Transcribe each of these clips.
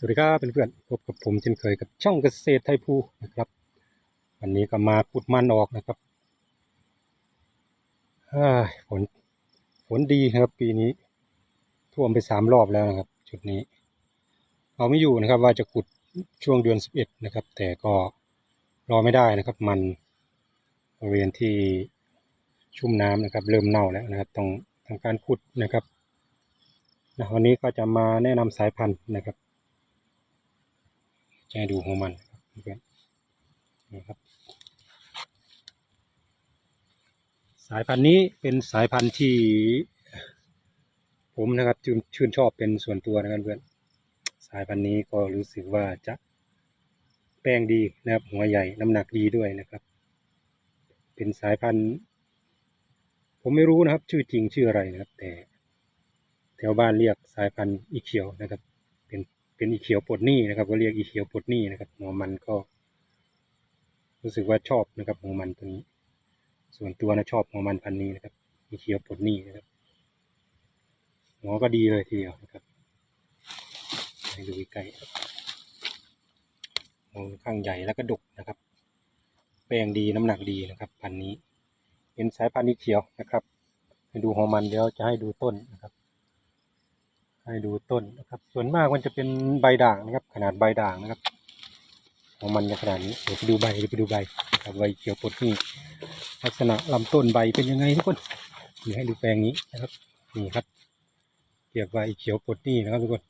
สวัสดีครับเพื่อนๆพบกับผมเช่นเคยกับช่องเกษตรไทยภูนะครับ วันนี้ก็มาขุดมันออกนะครับฝนฝนดีนะครับ ปีนี้ ท่วมไปสามรอบแล้วนะครับ จุดนี้ เอาไม่อยู่นะครับ ว่าจะขุดช่วงเดือนสิบเอ็ดนะครับ แต่ก็รอไม่ได้นะครับ มันบริเวณที่ชุ่มน้ำนะครับ เริ่มเน่าแล้วนะครับต้องทำการขุดนะครับนะวันนี้ก็จะมาแนะนำสายพันธุ์นะครับ จะให้ดูหัวมันนะครับนนี่ครับ สายพันธุ์นี้เป็นสายพันธุ์ที่ ผมนะครับชื่นชื่นชอบเป็นส่วนตัวนะครับเพื่อนสายพันธุ์นี้ก็รู้สึกว่าจะแป้งดีนะครับ หัวใหญ่น้ำหนักดีด้วยนะครับ เป็นสายพันธุ์ ผมไม่รู้นะครับ ชื่อจริงชื่ออะไรนะครับ แต่แถวบ้านเรียกสายพันธุ์อีเขียวนะครับ เป็น เป็นอีเขียวปลดหนี้นะครับ ก็เรียกอีเขียวปลดหนี้นะครับ หัวมันก็ รู้สึกว่าชอบนะครับ หัวมันตัวนี้ ส่วนตัวนะชอบหัวมันพันนี้นะครับ อีเขียวปลดหนี้นะครับ หัวก็ดีเลยทีเดียวนะครับให้ดูใกล้หัวค่อนข้างใหญ่แล้วก็ดกนะครับ แป้งดีน้ำหนักดีนะครับ พันนี้ เป็นสายพันธุ์อีเขียวนะครับ ให้ดูหัวมันเดี๋ยวจะให้ดูต้นนะครับ ให้ดูต้นนะครับ ส่วนมากมันจะเป็นใบด่างนะครับ ขนาดใบด่างนะครับ ของมันจะขนาดนี้เดี๋ยวไปดูใบเดี๋ยวไปดูใบครับใบเขียวปดนี่ลักษณะลำต้นใบเป็นยังไงทุกคนเดี๋ยวให้ดูแปลงนี้นะครับนี่ครับเกี่ยวใบเขียวปดนี่นะครับทุกคน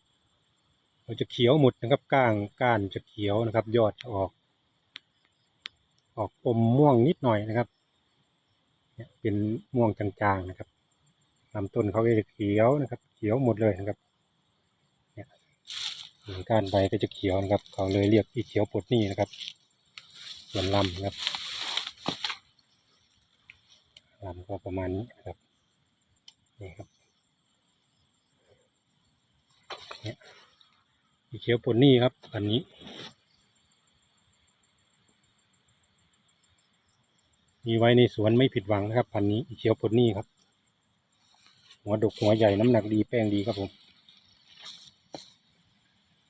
เราจะเขียวหมดนะครับก้างก้านจะเขียวนะครับ ยอดจะออก ออกอมม่วงนิดหน่อยนะครับเนี่ยเป็นม่วงจางๆนะครับลำต้นเขาก็จะเขียวนะครับ เขียวหมดเลยนะครับ ก้านใบก็จะเขียวนะครับ เขาเลยเรียกอีเขียวปลดหนี้นะครับส่วนลำนะครับลำก็ประมาณนี้ครับนี่ครับเนี่ยอีเขียวปลดหนี้ครับอันนี้ มีไว้ในสวนไม่ผิดหวังนะครับพันนี้อีเขียวปลดหนี้ครับ หัวดกหัวใหญ่น้ำหนักดีแป้งดีครับผม